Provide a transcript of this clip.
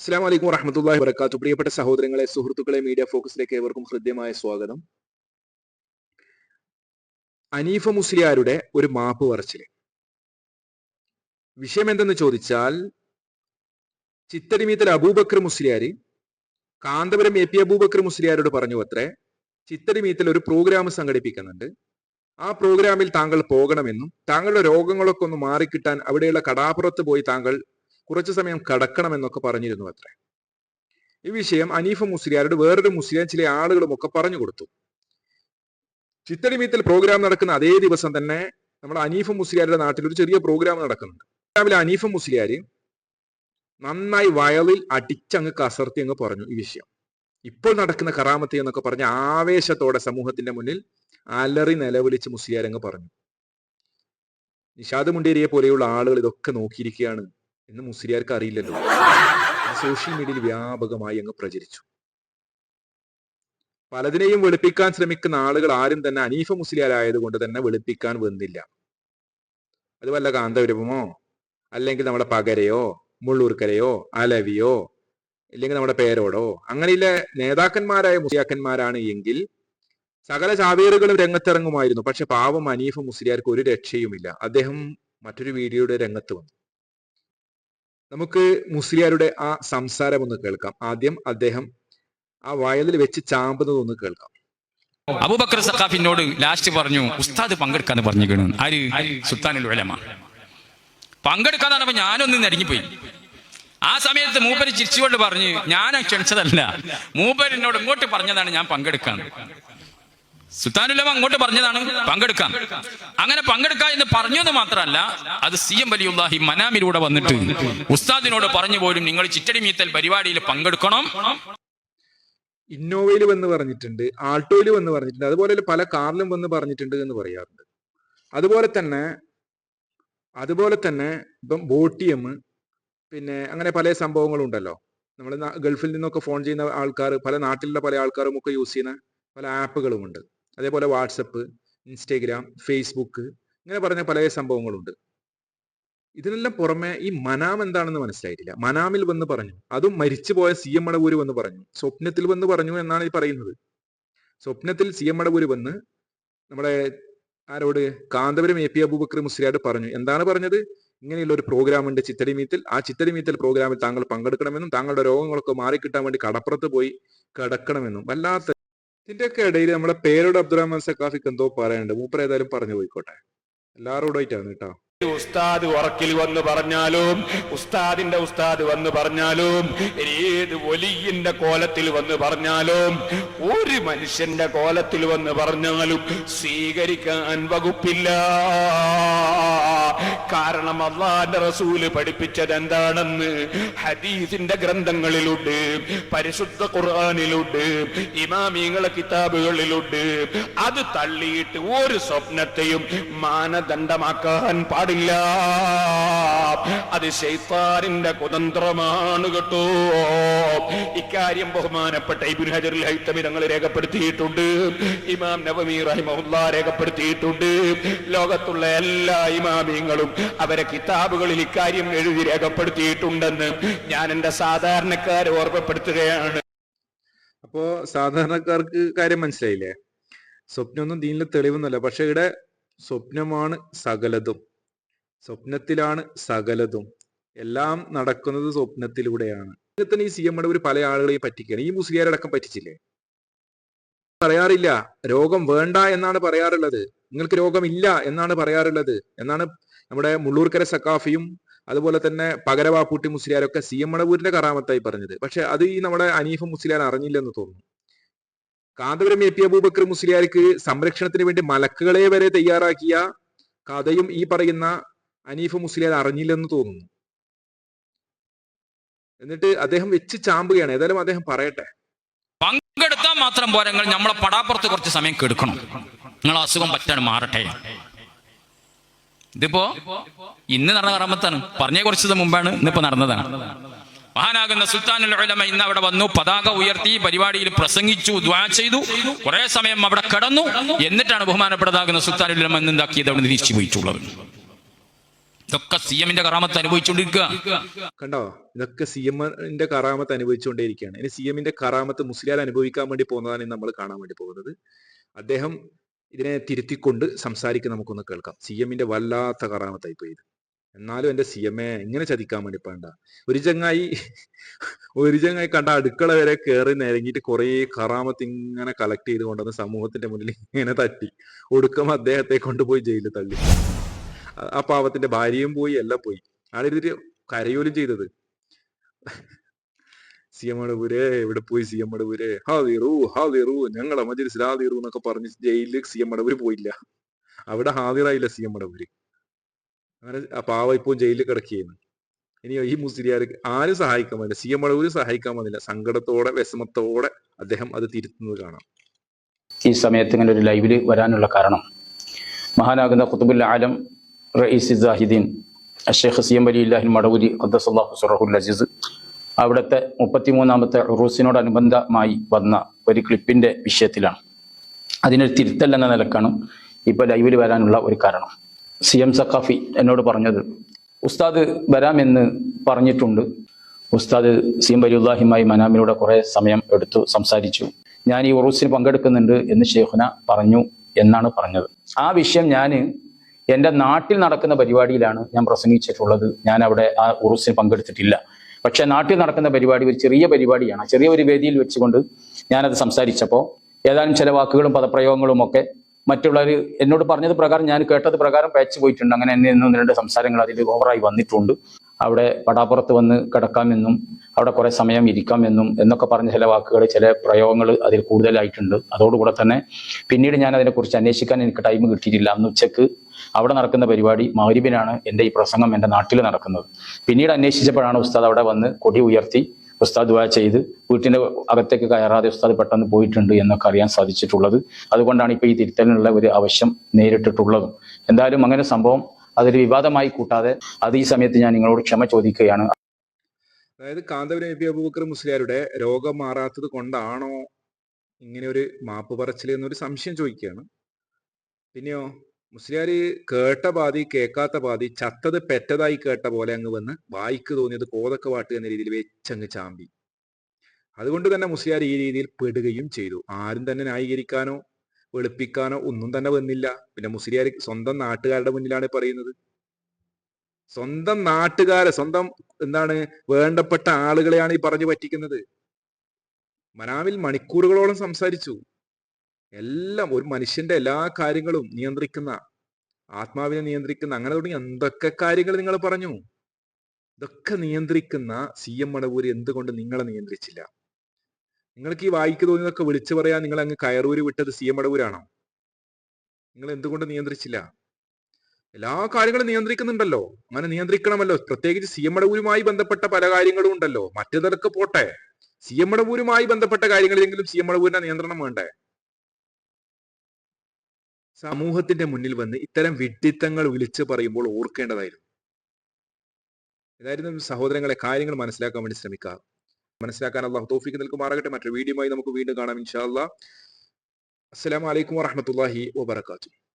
അസ്സാം വലൈക്കും വറഹമത്തല്ലാ വബർക്കാത്തു പ്രിയപ്പെട്ട സഹോദരങ്ങളെ സുഹൃത്തുക്കളെ മീഡിയ ഫോക്കസിലേക്ക് ഏവർക്കും ഹൃദ്യമായ സ്വാഗതം. അനീഫ മുസ്ലിയാരുടെ ഒരു മാപ്പ് പറച്ചിൽ വിഷയം എന്തെന്ന് ചോദിച്ചാൽ ചിത്തടിമീത്തൽ അബൂബക്കർ മുസ്ലിയാരി കാന്തപുരം എ പി അബൂബക്കർ മുസ്ലിയാരോട് പറഞ്ഞു അത്രേ ചിത്തടിമീത്തൽ ഒരു പ്രോഗ്രാം സംഘടിപ്പിക്കുന്നുണ്ട്. ആ പ്രോഗ്രാമിൽ താങ്കൾ പോകണമെന്നും താങ്കളുടെ രോഗങ്ങളൊക്കെ ഒന്ന് മാറിക്കിട്ടാൻ അവിടെയുള്ള കടാപ്പുറത്ത് പോയി താങ്കൾ കുറച്ചു സമയം കടക്കണം എന്നൊക്കെ പറഞ്ഞിരുന്നു അത്രേ. ഈ വിഷയം അനീഫ മുസ്ലിയാരോട് വേറൊരു മുസ്ലിം ചില ആളുകളും ഒക്കെ പറഞ്ഞു കൊടുത്തു. ചിത്തടിമീത്തൽ പ്രോഗ്രാം നടക്കുന്ന അതേ ദിവസം തന്നെ നമ്മുടെ അനീഫ മുസ്ലിയാരുടെ നാട്ടിൽ ഒരു ചെറിയ പ്രോഗ്രാം നടക്കുന്നുണ്ട്. രാവിലെ അനീഫ മുസ്ലിയാര് നന്നായി വയലിൽ അടിച്ചങ്ങ് കസർത്തി അങ്ങ് പറഞ്ഞു ഈ വിഷയം. ഇപ്പോൾ നടക്കുന്ന കറാമത്തി എന്നൊക്കെ പറഞ്ഞ ആവേശത്തോടെ സമൂഹത്തിന്റെ മുന്നിൽ അലറി നിലവിളിച്ച് മുസ്ലിയാരങ്ങ് പറഞ്ഞു. നിഷാദ് മുണ്ടേരിയെ പോലെയുള്ള ആളുകൾ ഇതൊക്കെ നോക്കിയിരിക്കുകയാണ്. എന്ന് മുസ്ലിയാർക്ക് അറിയില്ലല്ലോ. സോഷ്യൽ മീഡിയയിൽ വ്യാപകമായി അങ്ങ് പ്രചരിച്ചു. പലതിനെയും വെളുപ്പിക്കാൻ ശ്രമിക്കുന്ന ആളുകൾ ആരും തന്നെ അനീഫ മുസ്ലിയാരായതുകൊണ്ട് തന്നെ വെളുപ്പിക്കാൻ വന്നില്ല. അത് വല്ല കാന്തപുരമോ? അല്ലെങ്കിൽ നമ്മുടെ പകരയോ? മുള്ളൂർക്കരയോ? അലവിയോ? ഇല്ലെങ്കിൽ നമ്മുടെ പേരോടോ? അങ്ങനെയുള്ള നേതാക്കന്മാരായ മുസ്ലിയാക്കന്മാരാണ് എങ്കിൽ സകല ചാവേറുകളും രംഗത്തിറങ്ങുമായിരുന്നു. പക്ഷെ പാവം അനീഫ മുസ്ലിയാർക്ക് ഒരു രക്ഷയുമില്ല. അദ്ദേഹം മറ്റൊരു വീഡിയോയുടെ രംഗത്ത് വന്നു. നമുക്ക് മുസ്ലിയാരുടെ ആ സംസാരം ഒന്ന് കേൾക്കാം. ആദ്യം അദ്ദേഹം ആ വയലിൽ വെച്ച് ചാമ്പുന്നത് ഒന്ന് കേൾക്കാം. അബൂബക്കർ സഖാഫിനോട് ലാസ്റ്റ് പറഞ്ഞു ഉസ്താദ് പങ്കെടുക്കാന്ന് പറഞ്ഞു കേണു. ആര്? സുൽത്താനുൽ ഉലമ. പങ്കെടുക്കാന്ന് പറഞ്ഞപ്പോ ഞാനൊന്ന് നടുങ്ങിപ്പോയി ആ സമയത്ത് മൂപ്പര് ചിരിച്ചുകൊണ്ട് പറഞ്ഞു ഞാൻ ക്ഷണിച്ചതല്ല. മൂപ്പര് എന്നോട് ഇങ്ങോട്ട് പറഞ്ഞതാണ് ഞാൻ പങ്കെടുക്കാൻ സുൽത്താനുലമ അങ്ങോട്ട് പറഞ്ഞതാണ് പങ്കെടുക്കാം. അങ്ങനെ പങ്കെടുക്കാം എന്ന് പറഞ്ഞത് മാത്രമല്ല അത് സി എം വലിയുല്ലാഹി മനാമിലൂടെ വന്നിട്ട് ഉസ്താദിനോട് പറഞ്ഞു പോലും നിങ്ങൾ ചിറ്റടി മീത്തൽ പരിപാടിയിൽ പങ്കെടുക്കണം. ഇന്നോവയിൽ വന്ന് പറഞ്ഞിട്ടുണ്ട് ആൾട്ടോയിൽ വന്ന് പറഞ്ഞിട്ടുണ്ട് അതുപോലെ പല കാറിലും വന്ന് പറഞ്ഞിട്ടുണ്ട് എന്ന് പറയാറുണ്ട്. അതുപോലെ തന്നെ അതുപോലെ തന്നെ ഇപ്പം ബോട്ടിയം പിന്നെ അങ്ങനെ പല സംഭവങ്ങളും ഉണ്ടല്ലോ. നമ്മൾ ഗൾഫിൽ നിന്നൊക്കെ ഫോൺ ചെയ്യുന്ന ആൾക്കാർ പല നാട്ടിലുള്ള പല ആൾക്കാരും ഒക്കെ യൂസ് ചെയ്യുന്ന പല ആപ്പുകളും ഉണ്ട്. അതേപോലെ വാട്സപ്പ് ഇൻസ്റ്റഗ്രാം ഫേസ്ബുക്ക് ഇങ്ങനെ പറഞ്ഞ പല സംഭവങ്ങളുണ്ട്. ഇതിനെല്ലാം പുറമെ ഈ മനാം എന്താണെന്ന് മനസ്സിലായിട്ടില്ല. മനാമിൽ വന്ന് പറഞ്ഞു. അതും മരിച്ചുപോയ സി എം മടവൂര് വന്ന് പറഞ്ഞു. സ്വപ്നത്തിൽ വന്ന് പറഞ്ഞു എന്നാണ് ഈ പറയുന്നത്. സ്വപ്നത്തിൽ സി എം മടവൂര് വന്ന് നമ്മുടെ ആരോട് കാന്തപുരം എ പി അബൂബക്കർ മുസ്ലിയാട് പറഞ്ഞു. എന്താണ് പറഞ്ഞത്? ഇങ്ങനെയുള്ള ഒരു പ്രോഗ്രാം ഉണ്ട് ചിത്തടി മീത്തിൽ ആ ചിത്തടി പ്രോഗ്രാമിൽ താങ്കൾ പങ്കെടുക്കണമെന്നും താങ്കളുടെ രോഗങ്ങളൊക്കെ മാറിക്കിട്ടാൻ വേണ്ടി കടപ്പുറത്ത് പോയി കിടക്കണമെന്നും. വല്ലാത്ത ഇതിന്റെയൊക്കെ ഇടയിൽ നമ്മുടെ പേരോട് അബ്ദുറഹ്മാൻ സക്കാഫിക്ക് എന്തോ പറയാനുണ്ട്. മൂപ്പർ ഏതായാലും പറഞ്ഞു പോയിക്കോട്ടെ. എല്ലാവരോടായിട്ടാണ് കേട്ടോ. ഉസ്താദ് ഉറക്കിൽ വന്ന് പറഞ്ഞാലും ഉസ്താദിന്റെ ഉസ്താദ് വന്ന് പറഞ്ഞാലും ഏത് ഒലിയിന്റെ കോലത്തിൽ വന്ന് പറഞ്ഞാലും ഒരു മനുഷ്യന്റെ കോലത്തിൽ വന്ന് പറഞ്ഞാലും സ്വീകരിക്കാൻ വകുപ്പില്ല. കാരണം അള്ളാന്റെ റസൂൽ പഠിപ്പിച്ചത് എന്താണെന്ന് ഹദീസിന്റെ ഗ്രന്ഥങ്ങളിലുണ്ട് പരിശുദ്ധ ഖുർആാനിലുണ്ട് ഇമാമിങ്ങളെ കിതാബുകളിലുണ്ട്. അത് തള്ളിയിട്ട് ഒരു സ്വപ്നത്തെയും മാനദണ്ഡമാക്കാൻ പാടില്ല. അത് ശൈത്താറിന്റെ കുതന്ത്രമാണ് കേട്ടോ. ഇക്കാര്യം ബഹുമാനപ്പെട്ട ഇബിൻ ഹജറുൽ ഹൈത്തമി തങ്ങൾ രേഖപ്പെടുത്തിയിട്ടുണ്ട് ഇമാം നവമി റഹിമഹുല്ല രേഖപ്പെടുത്തിയിട്ടുണ്ട്. ലോകത്തുള്ള എല്ലാ ഇമാമിങ്ങളും അവരെ കിതാബുകളിൽ ഇക്കാര്യം എഴുതി രേഖപ്പെടുത്തിയിട്ടുണ്ടെന്ന് ഞാൻ എന്റെ സാധാരണക്കാരെ ഓർമ്മപ്പെടുത്തുകയാണ്. അപ്പോ സാധാരണക്കാർക്ക് കാര്യം മനസ്സിലായില്ലേ? സ്വപ്നമൊന്നും ദീനിലെ തെളിവൊന്നുമല്ല. പക്ഷെ ഇവിടെ സ്വപ്നമാണ് സകലതും. സ്വപ്നത്തിലാണ് സകലതും. എല്ലാം നടക്കുന്നത് സ്വപ്നത്തിലൂടെയാണ്. തന്നെ ഈ സി എം ഒരു പല ആളുകളെയും പറ്റിക്കുകയാണ്. ഈ മുസ്ലിയാരടക്കം പറ്റിച്ചില്ലേ? പറയാറില്ല. രോഗം വേണ്ട എന്നാണ് പറയാറുള്ളത്. നിങ്ങൾക്ക് രോഗമില്ല എന്നാണ് പറയാറുള്ളത്. എന്നാണ് നമ്മുടെ മുള്ളൂർക്കര സക്കാഫിയും അതുപോലെ തന്നെ പകരവാപ്പൂട്ടി മുസ്ലിയാരൊക്കെ സി എം മണവൂരിന്റെ കറാമത്തായി പറഞ്ഞത്. പക്ഷെ അത് ഈ നമ്മുടെ അനീഫ മുസ്ലിയാർ അറിഞ്ഞില്ലെന്ന് തോന്നുന്നു. കാന്തപുരം എ പി അബൂബക്കർ മുസ്ലിയാർക്ക് സംരക്ഷണത്തിന് വേണ്ടി മലക്കുകളെ വരെ തയ്യാറാക്കിയ കഥയും ഈ പറയുന്ന അനീഫ മുസ്ലിയാർ അറിഞ്ഞില്ലെന്ന് തോന്നുന്നു. എന്നിട്ട് അദ്ദേഹം വെച്ച് ചാമ്പുകയാണ്. ഏതായാലും അദ്ദേഹം പറയട്ടെ. പങ്കെടുത്താൽ മാത്രം പോരങ്ങൾ നമ്മളെ പടാപ്പുറത്ത് കുറച്ച് സമയം കെടുക്കണം. നിങ്ങൾ അസുഖം പറ്റാൻ മാറട്ടെ. ഇതിപ്പോ ഇന്ന് നടന്ന കറമത്താണ് പറഞ്ഞേ കുറച്ചത് മുമ്പാണ് ഇന്നിപ്പോ നടന്നതാണ്. മഹാനാകുന്ന സുൽത്താനുൽ ഉലമ ഇന്ന് അവിടെ വന്നു പതാക ഉയർത്തി പരിപാടിയിൽ പ്രസംഗിച്ചു ദ്വാ ചെയ്തു. കുറെ സമയം അവിടെ കടന്നു. എന്നിട്ടാണ് ബഹുമാനപ്പെട്ടതാകുന്ന സുൽത്താനുൽ ഉലമ എന്താക്കിയത്? അവിടെ തിരിച്ചു പോയിട്ടുള്ളത്. ഇതൊക്കെ സി എമ്മിന്റെ കറാമത്ത് അനുഭവിച്ചുകൊണ്ടിരിക്കുക. കണ്ടോ? ഇതൊക്കെ സി എമ്മിന്റെ കറാമത്ത് അനുഭവിച്ചുകൊണ്ടേയിരിക്കുകയാണ്. ഇനി സി എമ്മിന്റെ കറാമത്ത് മുസ്ലിയാൽ അനുഭവിക്കാൻ വേണ്ടി പോകുന്നതാണ് നമ്മൾ കാണാൻ വേണ്ടി പോകുന്നത്. അദ്ദേഹം ഇതിനെ തിരുത്തിക്കൊണ്ട് സംസാരിക്കുന്ന നമുക്കൊന്ന് കേൾക്കാം. സി എമ്മിന്റെ വല്ലാത്ത കറാമത്തായി പോയി എന്നാലും എന്റെ സി എം എ ഇങ്ങനെ ചതിക്കാൻ വേണ്ടി വേണ്ട ഒരു ചങ്ങായി ഒരു ചങ്ങായി കണ്ട അടുക്കള വരെ കയറി നിരങ്ങിയിട്ട് കുറെ കറാമത്ത് ഇങ്ങനെ കളക്ട് ചെയ്ത് കൊണ്ടുവന്ന് സമൂഹത്തിന്റെ മുന്നിൽ ഇങ്ങനെ തട്ടി. ഒടുക്കം അദ്ദേഹത്തെ കൊണ്ടുപോയി ജയിലിൽ തള്ളി. ആ- ആ പാവത്തിന്റെ ഭാര്യയും പോയി എല്ലാം പോയി. ആളിരുന്നിട്ട് കരയോലും ചെയ്തത്. സി എം എവിടെ പോയി സി എം മടപൂരെ ഹാദിറു ഹാദിറു ഞങ്ങളെ മജിലിസിൽ ഹാദിറു എന്നൊക്കെ പറഞ്ഞ് ജയിലിൽ സി എം പോയില്ല. അവിടെ ഹാദിറായില്ല സി എം മടപൂര് അങ്ങനെ പാവ ഇപ്പോൾ ജയിലിൽ കിടക്കുകയാണ് ഇനി ഈ മുസ്ലിയാർ ആരും സഹായിക്കാൻ വന്നില്ല. സി എം സഹായിക്കാൻ വന്നില്ല. സങ്കടത്തോടെ വിഷമത്തോടെ അദ്ദേഹം അത് തിരുത്തുന്നത് കാണാം. ഈ സമയത്ത് ഇങ്ങനെ ഒരു ലൈവിൽ വരാനുള്ള കാരണം. മഹാനാകുന്ന കുത്തുബുൽ ആലം റയീസ് സാഹിദ്ദീൻ അഷേഖ് സി എം വലില്ലാഹിൻ മടവൂരി ഖദ്ദസല്ലാഹു സുറഹുൽ അസീസ് അവിടുത്തെ മുപ്പത്തിമൂന്നാമത്തെ ഉറൂസിനോടനുബന്ധമായി വന്ന ഒരു ക്ലിപ്പിന്റെ വിഷയത്തിലാണ്. അതിനൊരു തിരുത്തൽ എന്ന നിലക്കാണ് ഇപ്പോൾ ലൈവിൽ വരാനുള്ള ഒരു കാരണം. സി എം സഖാഫി എന്നോട് പറഞ്ഞത് ഉസ്താദ് വരാമെന്ന് പറഞ്ഞിട്ടുണ്ട്. ഉസ്താദ് സി എം വലിയുല്ലാഹിമായി മനാമിലൂടെ കുറേ സമയം എടുത്തു സംസാരിച്ചു. ഞാൻ ഈ ഉറൂസിന് പങ്കെടുക്കുന്നുണ്ട് എന്ന് ഷെയ്ഖുന പറഞ്ഞു എന്നാണ് പറഞ്ഞത്. ആ വിഷയം ഞാൻ എന്റെ നാട്ടിൽ നടക്കുന്ന പരിപാടിയിലാണ് ഞാൻ പ്രസംഗിച്ചിട്ടുള്ളത്. ഞാൻ അവിടെ ആ ഉറൂസിന് പങ്കെടുത്തിട്ടില്ല. പക്ഷെ നാട്ടിൽ നടക്കുന്ന പരിപാടി ഒരു ചെറിയ പരിപാടിയാണ്. ചെറിയ ഒരു വേദിയിൽ വെച്ചുകൊണ്ട് ഞാനത് സംസാരിച്ചപ്പോൾ ഏതാനും ചില വാക്കുകളും പദപ്രയോഗങ്ങളും ഒക്കെ മറ്റുള്ളവർ എന്നോട് പറഞ്ഞത് പ്രകാരം ഞാൻ കേട്ടത് പ്രകാരം പേച്ച് പോയിട്ടുണ്ട്. അങ്ങനെ എന്നെ ഒന്നും രണ്ട് സംസാരങ്ങൾ അതിൽ ഓവറായി വന്നിട്ടുണ്ട്. അവിടെ പടാപ്പുറത്ത് വന്ന് കിടക്കാമെന്നും അവിടെ കുറേ സമയം ഇരിക്കാമെന്നും എന്നൊക്കെ പറഞ്ഞ ചില വാക്കുകൾ ചില പ്രയോഗങ്ങൾ അതിൽ കൂടുതലായിട്ടുണ്ട്. അതോടുകൂടെ തന്നെ പിന്നീട് ഞാൻ അതിനെക്കുറിച്ച് അന്വേഷിക്കാൻ എനിക്ക് ടൈം കിട്ടിയിട്ടില്ല. അന്ന് ഉച്ചയ്ക്ക് അവിടെ നടക്കുന്ന പരിപാടി മൗരിബിനാണ് എന്റെ ഈ പ്രസംഗം എന്റെ നാട്ടിൽ നടക്കുന്നത്. പിന്നീട് അന്വേഷിച്ചപ്പോഴാണ് ഉസ്താദ് അവിടെ വന്ന് കൊടി ഉയർത്തി ഉസ്താദ് ദുവാ ചെയ്ത് വീട്ടിന്റെ അകത്തേക്ക് കയറാതെ ഉസ്താദ് പെട്ടെന്ന് പോയിട്ടുണ്ട് എന്നൊക്കെ അറിയാൻ സാധിച്ചിട്ടുള്ളത്. അതുകൊണ്ടാണ് ഇപ്പോൾ ഈ തിരുത്തലിനുള്ള ഒരു ആവശ്യം നേരിട്ടിട്ടുള്ളതും. എന്തായാലും അങ്ങനെ സംഭവം അതൊരു വിവാദമായി കൂട്ടാതെ അത് ഈ സമയത്ത് ഞാൻ നിങ്ങളോട് ക്ഷമ ചോദിക്കുകയാണ്. അതായത് കാന്തപുരം നബി അബൂബക്കർ മുസ്ലിയാരുടെ രോഗം മാറാത്തത് കൊണ്ടാണോ ഇങ്ങനെ ഒരു മാപ്പ് പറച്ചിൽ എന്നൊരു സംശയം ചോദിക്കുകയാണ്. പിന്നെയോ? മുസ്ലിയാർ കേട്ട പാതി കേൾക്കാത്ത പാതി ചത്തത് പെറ്റതായി കേട്ട പോലെ അങ്ങ് വന്ന് വായിക്ക് തോന്നിയത് കോതക്ക വാട്ട് എന്ന രീതിയിൽ വെച്ചങ്ങ് ചാമ്പി. അതുകൊണ്ട് തന്നെ മുസ്ലിയാർ ഈ രീതിയിൽ പെടുകയും ചെയ്തു. ആരും തന്നെ ന്യായീകരിക്കാനോ വെളുപ്പിക്കാനോ ഒന്നും തന്നെ വന്നില്ല. പിന്നെ മുസ്ലിയാർ സ്വന്തം നാട്ടുകാരുടെ മുന്നിലാണ് പറയുന്നത്. സ്വന്തം നാട്ടുകാരെ സ്വന്തം എന്താണ് വേണ്ടപ്പെട്ട ആളുകളെയാണ് ഈ പറഞ്ഞു പറ്റിക്കുന്നത്. മനാവിൽ മണിക്കൂറുകളോളം സംസാരിച്ചു. എല്ലാം ഒരു മനുഷ്യന്റെ എല്ലാ കാര്യങ്ങളും നിയന്ത്രിക്കുന്ന ആത്മാവിനെ നിയന്ത്രിക്കുന്ന അങ്ങനെ തുടങ്ങി എന്തൊക്കെ കാര്യങ്ങൾ നിങ്ങൾ പറഞ്ഞു? ഇതൊക്കെ നിയന്ത്രിക്കുന്ന സി എം മണപൂരി എന്തുകൊണ്ട് നിങ്ങളെ നിയന്ത്രിച്ചില്ല? നിങ്ങൾക്ക് ഈ വായിക്ക് തോന്നിയതൊക്കെ വിളിച്ചു പറയാൻ നിങ്ങൾ അങ്ങ് കയറൂര് വിട്ടത് സി എം മടവൂരാണോ നിങ്ങൾ എന്തുകൊണ്ട് നിയന്ത്രിച്ചില്ല? എല്ലാ കാര്യങ്ങളും നിയന്ത്രിക്കുന്നുണ്ടല്ലോ. അങ്ങനെ നിയന്ത്രിക്കണമല്ലോ. പ്രത്യേകിച്ച് സി എം മടവൂരുമായി ബന്ധപ്പെട്ട പല കാര്യങ്ങളും ഉണ്ടല്ലോ. മറ്റേതൊക്കെ പോട്ടെ. സി എം മടവൂരുമായി ബന്ധപ്പെട്ട കാര്യങ്ങളിലെങ്കിലും സി എം മടവൂരിന്റെ നിയന്ത്രണം വേണ്ടേ? സമൂഹത്തിന്റെ മുന്നിൽ വന്ന് ഇത്തരം വിഡ്ഢിത്തങ്ങൾ വിളിച്ചു പറയുമ്പോൾ ഓർക്കേണ്ടതായിരുന്നു. ഏതായിരുന്നു സഹോദരങ്ങളെ കാര്യങ്ങൾ മനസ്സിലാക്കാൻ വേണ്ടി ശ്രമിക്കുക. മനസ്സിലാക്കാൻ അള്ളാഹു തോഫിക്ക് നിൽക്കുമാറാകട്ടെ മറ്റൊരു വീഡിയോയുമായി നമുക്ക് വീണ്ടും കാണാം. ഇൻഷാ അല്ലാ അസ്സലാമു അലൈക്കും വറഹ്മത്തുള്ളാഹി വബറകാതുഹു.